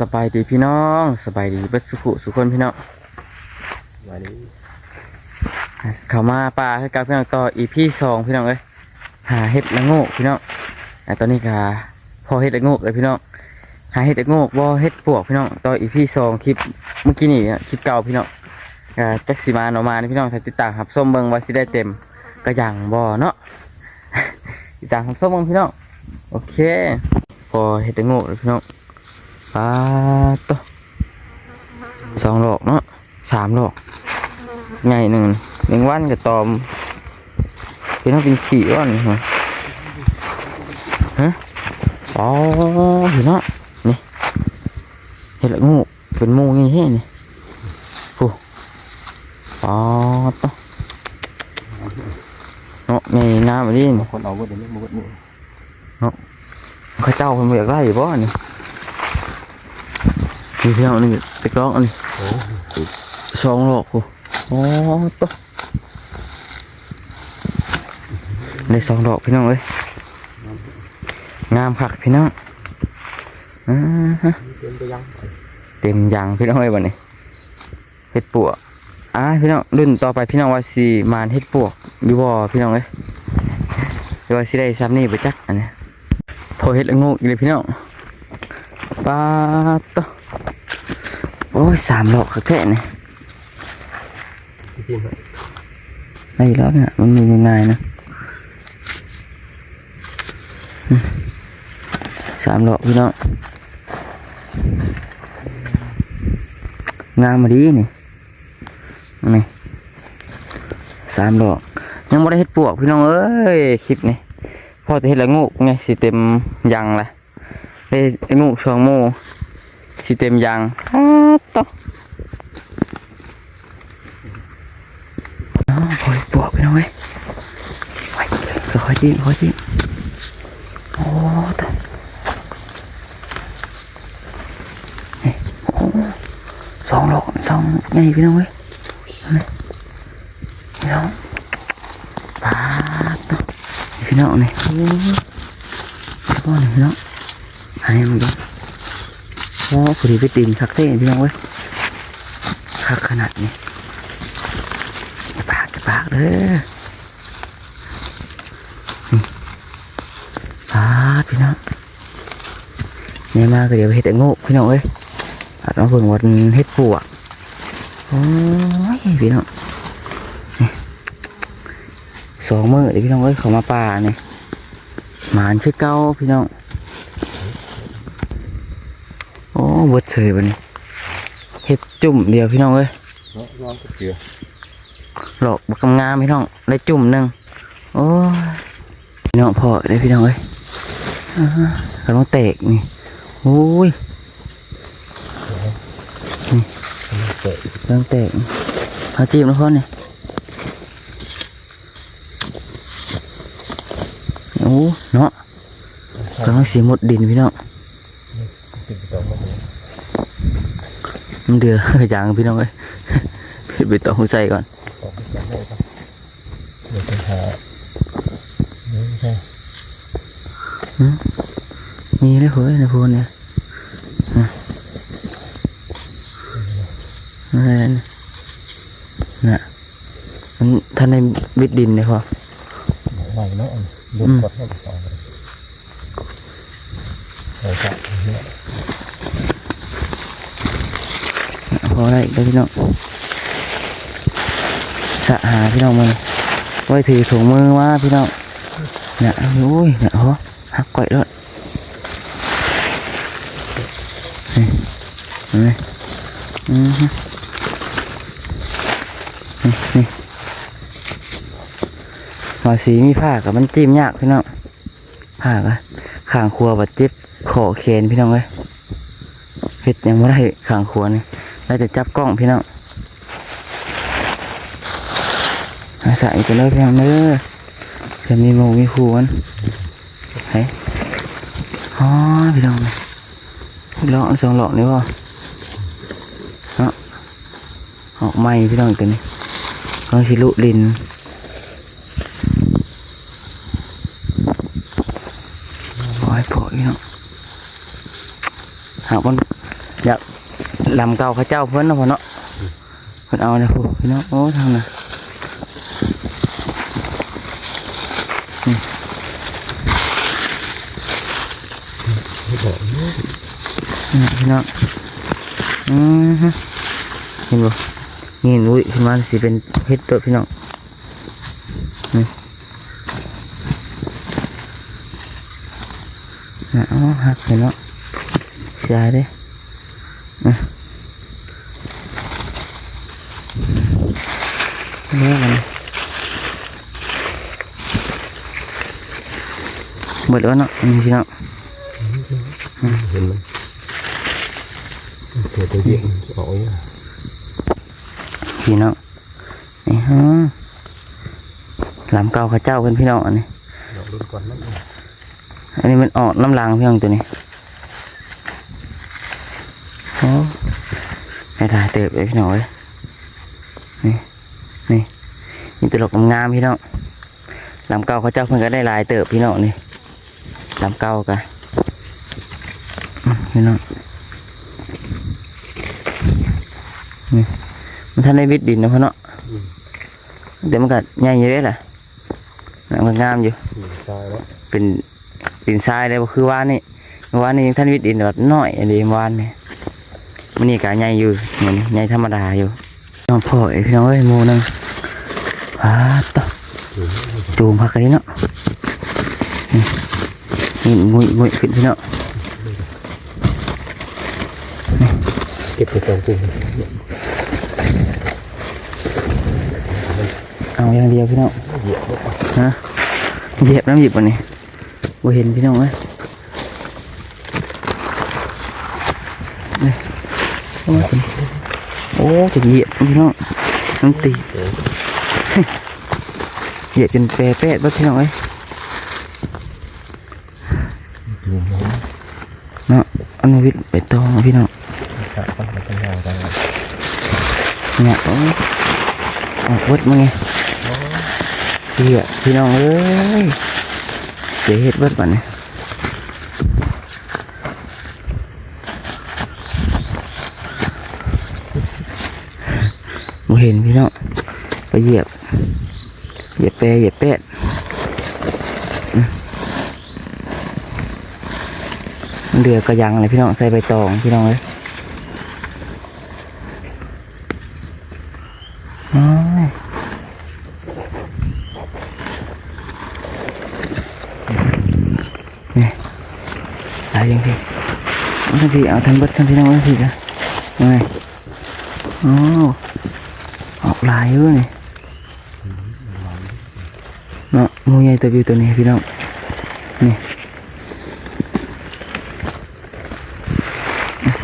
สบายดีพี่น้องสบายดีบัสุขุสุขคนพี่น้องมาดิเข้ามาป่าให้กับพี่น้องต่ออีพี่สองพี่น้องเอ้ยหาเห็ดละโงกพี่น้องอะตอนนี้ก็พอเห็ดละโงกเลยพี่น้องหาเห็ดละโงกบ่เห็ดปวกพี่น้องต่ออีพี่สองคลิปเมื่อกี้นี่คลิปเก่าพี่น้องจักสิมาหนอมานี่พี่น้องติดตามครับส้มเบิงว่าสิได้เต็มก็อย่างบ่เนาะติดตามครับส้มเบิงพี่น้องโอเคพอเห็ดละโงกเลยพี่น้อง ปาดต่อสองดอกเนาะสามดอกไงหนึ่งหนึ่งวันกับตอมเป็นต้องเป็นสี่วันฮะฮะอ๋อเห็นเนาะนี่เห็นละงูเป็นหมูนี่เฮ้นี่โอ้อ๋อต่อเนาะไงน้ำมาดินี่คนเอาวุฒินี่มุดนี่เข้าเจ้าเพิ่นบ่อยากไล่บ่นี่ นี่พี่น้องนี่ตะกร้องอันนี้สองดอกกูอ๋อต่อได้สองดอกพี่น้องเอ้ยงามคักพี่น้องเต็มยางพี่น้องเอ้ยบัดนี้เฮ็ดปวกอ่าพี่น้องรุ่นต่อไปพี่น้องว่าสิมานเฮ็ดปวกอยู่บ่พี่น้องเอ้ยว่าสิได้ซ้ำนี่บ่จักอันนี้พอเฮ็ดละงูอีกเลยพี่น้องปาต โอ้ยสามดอกคักแท้นี่จริงๆครับได้แล้วเนี่ยมันมีง่ายนะสามดอกพี่น้องงามมาดีนี่นี่สามดอก ยังไม่ได้เฮ็ดปวกพี่น้องเอ้ยคลิปนี่พอจะเฮ็ดละงูกไงสิเต็มยังละได้งูกช่องโมสิเต็มยังอ ต่ออ๋อพอได้ปวกพี่น้องเว้ยค่อยๆจิ้มค่อยๆจิ้มโอ้ตายสองดอกสองไงพี่น้องเว้ยพี่น้องปาดตัวนี่พี่น้องนี่โอ้ยพ่อนี่พี่น้องอันนี้มันดู โอ้พอดีไปตีนคักเท่พี่น้องเว้ยคักขนาดนี้อย่าปากอย่าปากเด้อปาพี่น้องเนี่ยมาก็เดี๋ยวไปเห็ดไอ้โง่พี่น้องเอ้ยอาจมาเพิ่งวันเห็ดปวกโอ้ยพี่น้องสองมือเดี๋ยวพี่น้องเอ้ยเขามาป่าเนี่ยหมานชื่อเก้าพี่น้อง โอ้เบิดเฉยวันนี้เห็ดจุ่มเดียวพี่น้องเอ้ยเนาะน้องก็เกลือหลอกบักงามพี่น้องได้จุ่มหนึ่งโอ้ยพี่น้องพอได้พี่น้องเอ้ยอ่าฮะกำลังแตกนี่โอ้ยเปิดกำลังแตกพาจีบนะพ่อเนี่ยโอ้เนาะกำลังสีหมดดินพี่น้อง ติดต่อมาเลยมันเดือดอย่างพี่น้องเอ้ยไปตอหัวใจก่อนต่อไปกันได้ครับเดี๋ยวจะหาใช่หืมมีเลยเฮ้ยนะพูนเนี่ยอ่นน่ะมันท่านในวิดดินเลยพอใหม่เนาะดูกดให้ต่อเลยเออครับเนี่ย พอ ได้พี่น้องสะหาพี่น้องมันไว้ถือถุงมือว่าพี่น้องเนี่ยโอ้ยเนี่ยเหรอหักก่อยแล้วนี่เห็นไหมอือฮึนี่นี่มาสีมีผ้ากับมันจิ้มยากพี่น้องผ้าก็ข้างครัวบัดเจ็บขอเคนพี่น้องเลยเห็ดยังไม่ได้ข้างครัวนี่ เราจะจับกล้องพี่น้องอาศัยไปเลยพี่น้องเด้อจะมีมูมีครูมันเฮ้ยอ๋อพี่น้องหลอกสองหลอกนี่วะเนาะออกไม้พี่น้องตัวนี้ก็ชิลุลินโอ้ยโผล่พี่น้องหากมันอยาก ลำเก่าเข้าเจ้าเพิ่นเนาะพ่อเนาะเพิ่นเอาเลยพวกพี่น้องโอ้ทางน่ะนี่ไม่บอกนี่พี่น้องอือฮึเห็นบ่นี่เห็นอุ้ยขึ้นมาสิเป็นเฮ็ดตัวพี่น้องนี่น่ะอ๋อหักเห็นเนาะเสียเด้ อะเลี้ยงกันหมดแล้วเนาะอืมพี่เน้องเห็นมันตัวตัวเยี่ยมออกเนี่ยพี่เน้องนี่ฮะลำเก่าข้าเจ้าเป็นพี่เน้องอันนี้อันนี้มันออกน้ำลางพี่น้องตัวนี้ โอ้ไม่ได้เติบเลยพี่น้องเอ้ยนี่นี่นี่ตลกงามๆพี่น้องลำเก่าเขาเจ้าเพิ่นก็ได้หลายเติบพี่น้องนี่ลำเก่ากันอืมพี่น้องนี่มันท่านได้วิดดินนะพ่อเนาะอืมเดี๋ยวมันก็ใหญ่อยู่เลยแหละมันงามอยู่อืมตายแล้วเป็นดินทรายเลยบ่คือว่านนี่ว่านนี่ท่านวิทย์ดินแบบน้อยอันนี้ว่านนี่ มันนี่กะใหญ่อยู่เหมือนใหญ่ธรรมดาอยู่น้องพ่อไอ้พี่น้องเอ้ยมูนึงพาต่อจูมพักกันนี้เนาะนี่นี่งุยงุยขึ้นพี่เนาะเก็บไปกองกุ้งเอาอย่างเดียวพี่น้องเหยียบเข้าไปฮะเหยียบน้ำหยิบวันนี้บ่เห็นพี่น้องเอ้ย โอ้ยโอ้จะเหยียบพี่น้องน้ำตีเออเหยียบจนแปรแปดบ่พี่น้องเอ้ยดูมันเนาะเอันวิทย์ไปตองพี่น้องขาดปั้นมันต้องยาวได้เนี่ยโอ้ยออกวัดมาไงเหยียบพี่น้องเอ้ยเสียเฮ็ดเบิดบัดนี้ บ่เห็นพี่น้องไปเหยียบ เหยียบแปรเหยียบแปดเดือกระยังเลยพี่น้องใส่ใบตองพี่น้องเอ้ยโอ้ยนี่อะไรยังพี่ทันทีเอาทันเบิดทันทีนะเอาทันทีนะยังไงโอ้ ออกลายเยนี่เนาะงูใหญ่ตัววิวตัวนี้พี่น้องนี่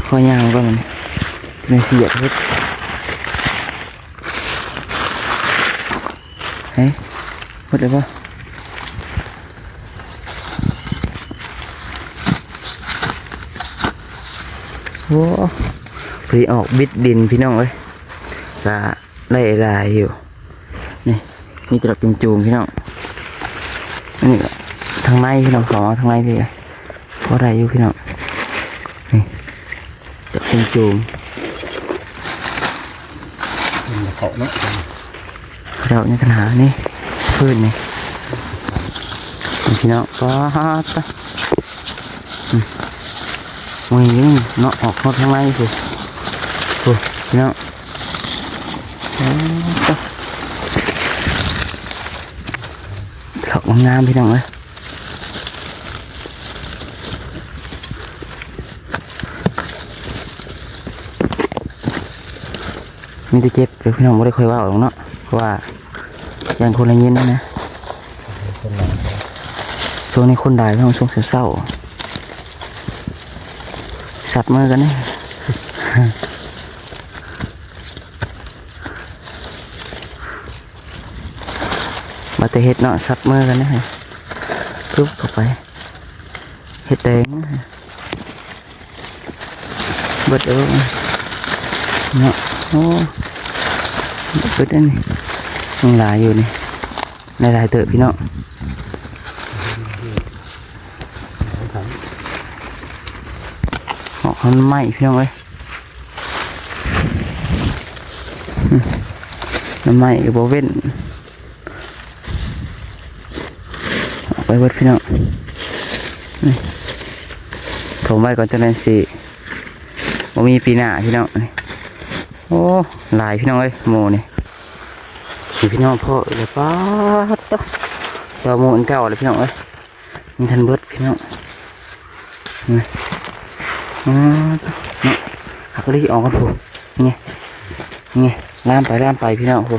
ข้อยางก็มันในเสียดเฮ็ดเฮ้ยหมดเลยปะโอ้พอดีออกบิดดินพี่น้องเอ้ยละ ได้หลายอยู่ นี่นี่ตลับจุ่มจูมๆพี่น้องอันนี่ทางในพี่น้องขอทางในพี่พอได้อยู่พี่น้องนี่จับจุ่มจูมมันเขาเนาะๆเราในปัญหานี่พืชนี่นี่พี่น้องว้าตะมวยยิงเนาะออกเข้าทางในสิโอ้เนาะโอ้ตะถอกงามพี่น้องเอ้ยมีแต่เจ็บเดี๋ยวพี่น้องไม่ได้ค่อยว่าหรอกเนาะเพราะว่ายังคนละยินนะนะช่วงนี้คนด่าพี่น้องช่วงเศร้าสัตว์มือกันนี่ มาแต่เห็ดเนาะซับมือกันนะฮะทุบเข้าไปเห็ดแดงเบิดเออเนาะโอ้เบิดนี่ยังหลายอยู่นี่ในหลายเตอะพี่เนาะเหาะมันไหมพี่น้องเอ้ยมันไหมกับโบเว้น ไปเบิดพี่น้องนี่ถมไว้ก่อนจะนั้นสิบ่มีปีหน้าพี่น้องโอ้หลายพี่น้องเอ้ยโมนี่นี่พี่น้องพ่อเลยป้าต่อเจ้าโมนเก่าเลยพี่น้องเอ้ยมันทันเบิดพี่น้องนี่อ๋อนะหักเลยออกกันผูนี่ไงนี่ไงล่ามไปล่ามไปพี่น้องผู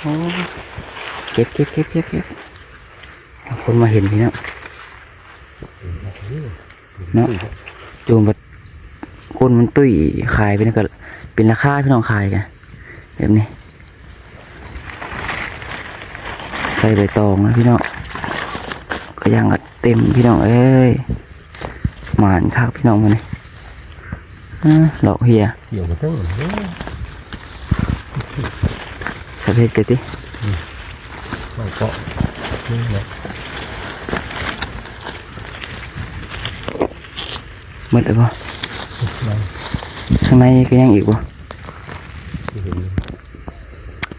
โอ้เก็บเก็บเก็บเก็บเก็บ คนมาเห็นพี่น้องเนาะจูงแบบคนมันตุ้ยขายไปนี่ก็เป็นราคาพี่น้องขายกันแบบนี้ ใส่ใบตองนะพี่น้องก็ย่างกัเต็มพี่น้องเอ้ยหมานคักพี่น้องมันนี่อ่าดอกเฮียเกี่ยวกับตั้งเอ้ยสะเพชกันดิไม่เกาะ นี่แหละหมดเลยปะนั่งข้างในก็ยังอีกปะเห็น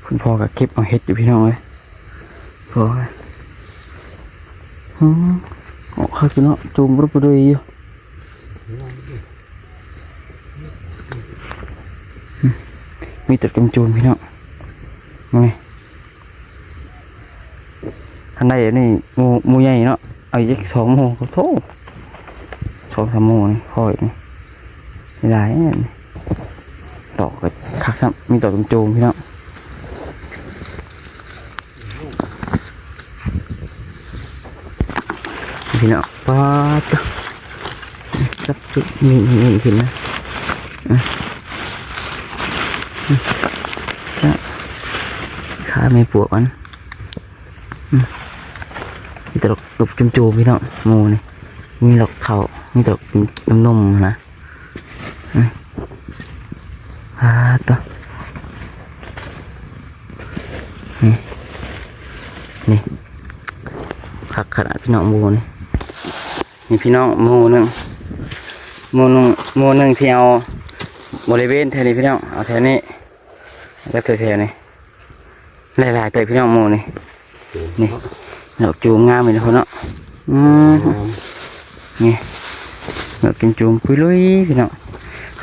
คุณพ่อก็เก็บเอาเห็ดอยู่พี่น้องเลยพ่ออืมออกข้าวพี่น้องจูงรุบไปด้วยอยู่อืมมีแต่กำจูนพี่น้องมาไง ทันใดนี่มูมูใหญ่เนาะเอาอีกสองหมูก็โถสองสามหมูนี่พ่ออีกนี่ไม่ได้เนี่ยดอกก็คักครับมีดอกกำจูนพี่เน้องพี่เน้องป๊าดสับจุดนี่นี่นี่เห็นะขาไม่ปวดมัน มีแตลกลุบจุ่มจูพี่น้องหมูนี่มีหลอกเข่ามีแตลกน้ำนมๆนะอ่าต่อนี่นี่ขักขนาดพี่น้องหมูนี่มีพี่น้องหมูหนึ่งหมูหนึ่งหมูหนึ่งที่เอาบริเวณแถวนี้พี่น้องเอาแถวนี้แล้วแถวๆนี้หลายๆแต่พี่น้องหมูนี่นี่ ดอกจูงงามเลยนะคนเนาะอืมนี่ดอกกินจูงปุยลุยพี่น้อง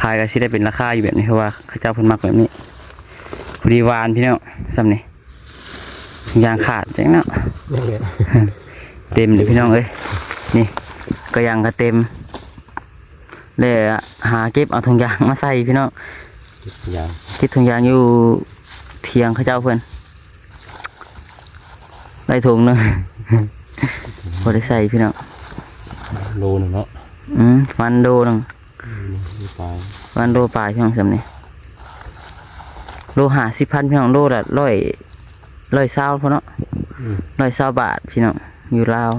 ขายก็สิได้เป็นราคาอยู่แบบนี้เพราะว่าเข้าเจ้าเพิ่นมักแบบนี้พอดีหวานพี่น้องซ้ำนี่ยางขาดจังเนาะนี่แหละเต็มเลยพี่น้องเอ้ยนี่ก็ยังก็เต็มเลยหาเก็บเอาถุงยางมาใส่พี่น้องยางเก็บถุงยางอยู่เทียงเขาเจ้าเพื่อน ได้ถุงหนึงพอได้ใส่พี่น้องโลหนึงเนาะอืมวันโดหนึงมีปลายวันโดปลายพี่น้องสำนี่โลหาสิบพันพี่น้องโลละร้อยร้อยเศร้าพอเนาะอืมร้อยเศร้าบาทพี่น้องอยู่ลาว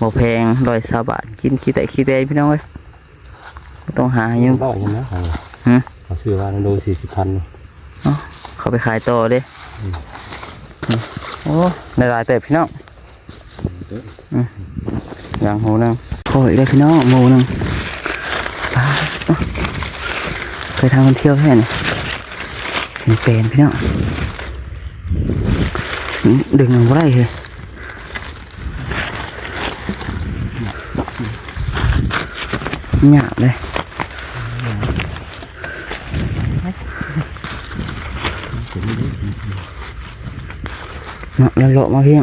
บ่แพงร้อยเศร้าบาทกินขี้แต่ขี้แต่พี่น้องเอ้ยบ่ต้องหาอยังร้อยยังนะเอาหึเขาชื่อว่าโลสี่สิบพันเอ้าเขาไปขายต่อเด้อืมอืม โอ้ได้หลายแต่พี่น้องอย่างหูหนึงโอ้ยได้พี่น้องหมูหนึงปลาเอ้าเคยทำกันเที่ยวแค่นี้มีเป็นพี่น้องอืมดึงมันบ่ได้เลยหยาบเลย เนาะแล้วเลาะมาเพียง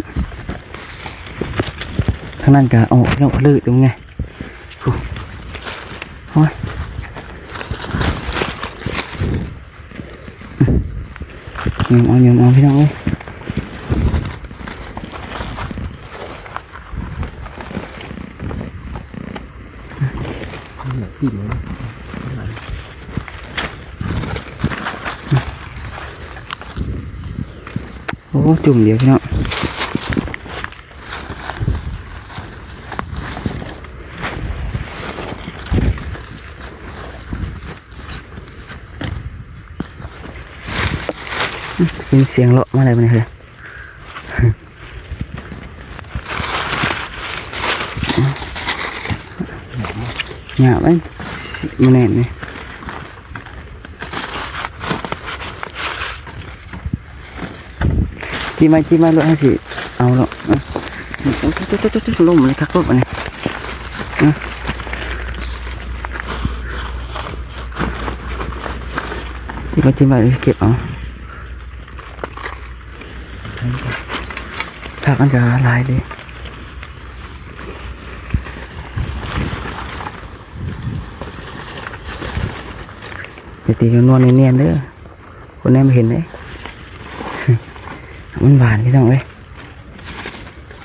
ทางนั้นก็ออกเราะลื่นตรงไงโอ้โอ้ยยมเอายมเอาพี่น้องเอ้ยพี่เลย โอ้ จุ่มเดียวพี่น้องเป็นเสียงเลาะมาอะไรมาเนี่ยเลยหยาบไหมมาแน่นเลย จีมาจีมาลงให้สิเอาลงอะโอ้โหตุ๊ดตุ๊ดตุ๊ดตุ๊ดลมเลยครับรถมาเนี่ยอะจีมาจีมาเก็บเอาครับมันจะลายเลยอย่าตีนวลเนียนเด้อคนแน่ไม่เห็นเลย มันหวานพี่น้องเว้ย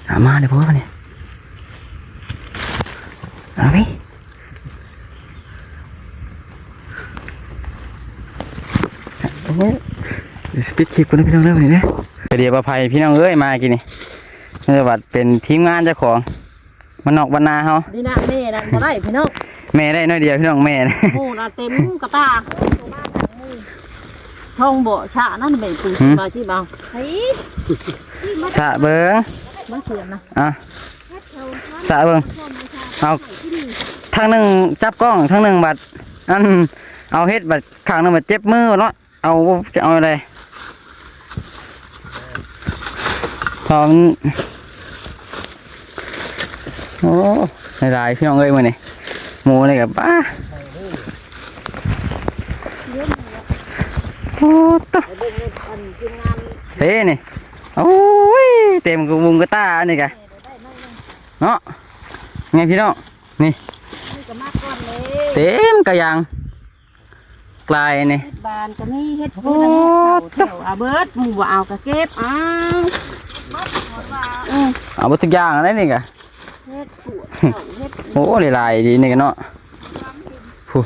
หามาเลยพ่อเนี่ยเอาไปโอ้ยเดี๋ยวสปิดคลิปกันนะพี่น้องเริ่มเลยเนี่ยเดี๋ยวประภัยพี่น้องเอ้ยมากินนี่นี่บัดเป็นทีมงานเจ้าของมันนอกบรรนาเฮาดีนะแม่นั่นบ่ได้พี่น้องแม่ได้น้อยเดียวพี่น้องแม่นะโอ้น่ะเต็มกระตา ท้องบ่ชะนั่นไม่ปืนมาที่เบาเฮ้ยสะเบิงมันเสียนะอะสะเบิงเอาทางหนึ่งจับกล้องทางหนึ่งบัดอันเอาเฮ็ดบัดข้างหนึ่งบัดเจ็บมือเนาะเอาจะเอาอะไรพร้อมโอ้หลายๆพี่น้องเอ้ยมือนี่หมูนี่กับป้า โอ้ตะเบิ่งอันทีมงานเฮ้นี่โอ้ยเต็มกระบุงกระตาอันนี่กะเนาะไงพี่น้องนี่นี่ก็มาก่อนเลยเต็มกระยังกลายนี่เฮ็ดบานก็มีเฮ็ดพูนเที่ยวอาเบิดหมู่บ่เอาก็เก็บอ้าวอือเอาหมดทุกอย่างอะไรนี่กะเฮ็ดปวดเที่ยวเฮ็ดโอ้หลายๆดีนี่กันเนาะผู้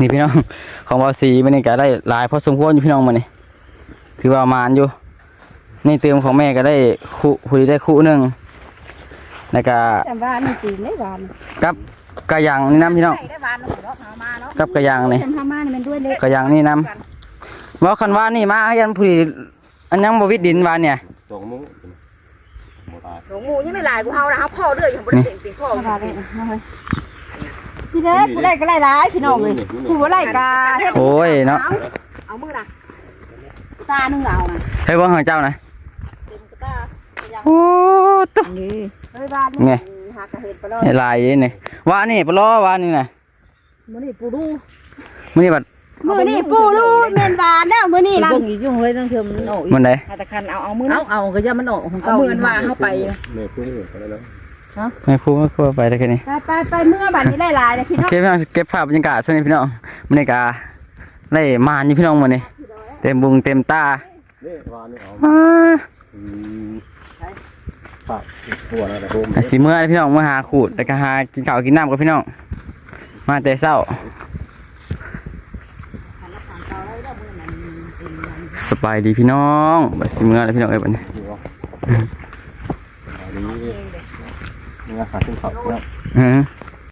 นี่พี่น้องของบอสีมันนี่ก็ได้หลายพอสมควรอยู่พี่น้องมันนี่ถือว่าประมานอยู่ นี่เติมของแม่ก็ได้คู่คุยได้คู่หนึ่งแล้วก็แต่บ้านนี่ตีนได้บ้านกับกระยังนี่น้ำพี่น้องได้บ้านเนาะเนาะหามาเนาะกับกระยังนี่ทำมานี่มันด้วยเล็กกระยังนี่น้ำว่าคันว่านี่มายันผุยอันยังบวิดดินวานเนี่ยสองมุ้งหมดตายหลวงหมูยังไม่หลายกูเอานะเอาพ่อเด้อยังบ่ได้เก่งเก่งพ่อ เลยสิเด้ผู้ใดก็ไล่หลายพี่น้องเลยผู้บ่ไล่กาเฮ็ดโอ้ยเนาะเอามือน่ะตาหนึงเอาน่ะให้เบิ่งของเจ้านะเต็มกระตาโอ้ตุ๊นี่เฮ้ยบ้านไงหากระเฮ็ดไปเลยให้ลายนี่นี่ว่านี่ปลอว่านี่นะมื้อนี้ปูดูมื้อนี้บัดมื้อนี้ปูดูแม่นบานแล้วมื้อนี้นั่นเบิ่งอีจุ่งเฮ้ยนั่นคือมันออกมันไดตะคันเอาเอามือเอาเอาก็อย่ามันออกของเก่าเอามือว่าเฮาไปแม่คุ้งเหรอแล้ว ไม่พูดไม่พูดไปได้แค่นี้ไปไปไปเมื่อบัดนี้หลายๆนะพี่โอน้องเคพี่น้องเก็บภาพบรรยากาศช่วงนี้พี่น้องบรรยากาศได้มานอยู่พี่น้องมื้อนี้เต็มบุงเต็มตานี่วานนี่เอาอ้าอืมฝากหัวนะแต่โฮมอะสิเมื่อพี่น้องมาหาขูดแล้วก็หากินข้าวกินน้ำกับพี่น้องมาแต่เช้าสบายดีพี่น้องบัดสิเมื่อแล้วพี่น้องเอ้ยบัดนี้ อยู่วะอันนี้นี่ขาขึ้นเขาแล้วอือ